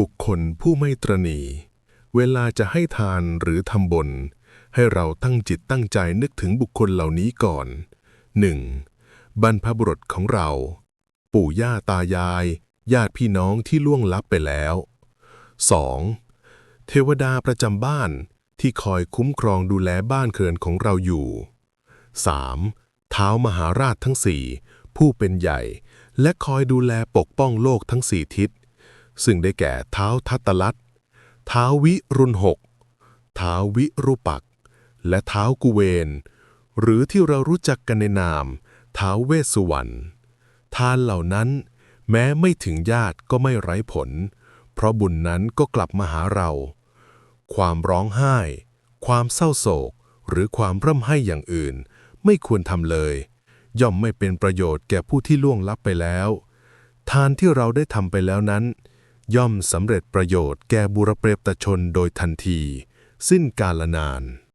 บุคคลผู้ไม่ตรณีเวลาจะให้ทานหรือทำบุญให้เราตั้งจิตตั้งใจนึกถึงบุคคลเหล่านี้ก่อน 1. บรรพบุรุษของเรา ปู่ย่าตายาย ญาติพี่น้องที่ล่วงลับไปแล้ว 2. เทวดาประจำบ้านที่คอยคุ้มครองดูแลบ้านเคือนของเราอยู่ 3. เท้ามหาราชทั้งสี่ผู้เป็นใหญ่ และคอยดูแลปกป้องโลกทั้งสี่ทิศ ซึ่งได้แก่เท้าทัตตลัตเท้าวิรุณหกเท้าวิรุปักษ์และเท้ากุเวน หรือที่เรารู้จักกันในนามเท้าเวสสุวรรณทานเหล่านั้น แม้ไม่ถึงญาติก็ไม่ไร้ผล เพราะบุญนั้นก็กลับมาหาเรา ความร้องไห้ ความเศร้าโศก หรือความร่ำไห้อย่างอื่น ไม่ควรทำเลย ย่อมไม่เป็นประโยชน์แก่ผู้ที่ล่วงลับไปแล้ว ทานที่เราได้ทำไปแล้วนั้น ย่อมสำเร็จประโยชน์แก่บุรเปรตชนโดยทันที สิ้นกาลนาน